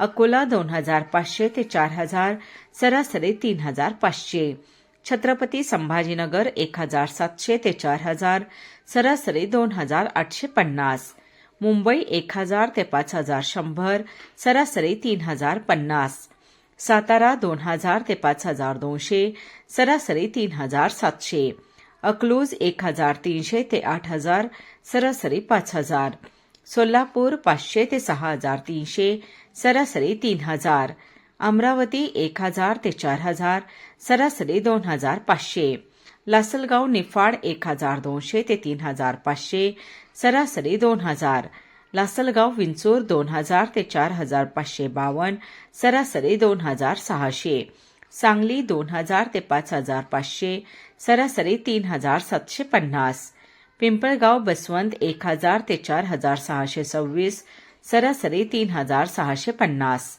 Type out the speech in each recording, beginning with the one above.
अकोला दोन हजार पाचशे ते चार हजार सरासरी तीन हजार पाचशे. छत्रपती संभाजीनगर एक हजार सातशे ते चार हजार सरासरी दोन हजार आठशे पन्नास. मुंबई एक हजार ते पाच हजार शंभर सरासरी तीन हजार पन्नास. सातारा दोन हजार ते पाच हजार दोनशे सरासरी तीन हजार सातशे. अकलूज एक हजार तीनशे ते आठ हजार सरासरी पाच हजार. सोलापूर पाचशे ते सहा हजार तीनशे सरासरी तीन हजार अमरावती एक हजार ते चार हजार सरासरी दोन हजार पाचशे लासलगाव निफाड एक हजार दोनशे ते तीन हजार पाचशे सरासरी दोन हजार लासलगाव विंचूर दोन हजार ते चार हजार पाचशे बावन्न सरासरी दोन हजार सहाशे सांगली दोन हजार ते पाच हजार पाचशे सरासरी तीन हजार सातशे पन्नास पिंपळगाव बसवंत एक हजार ते चार हजार सहाशे सव्वीस सरासरी तीन हजार सहाशे पन्नास.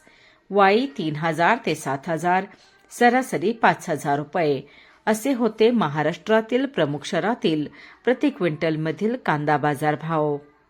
वाई तीन हजार ते सात हजार सरासरी पाच हजार रुपये. असे होते महाराष्ट्रातील प्रमुख शहरातील प्रति क्विंटलमधील कांदा बाजार भाव.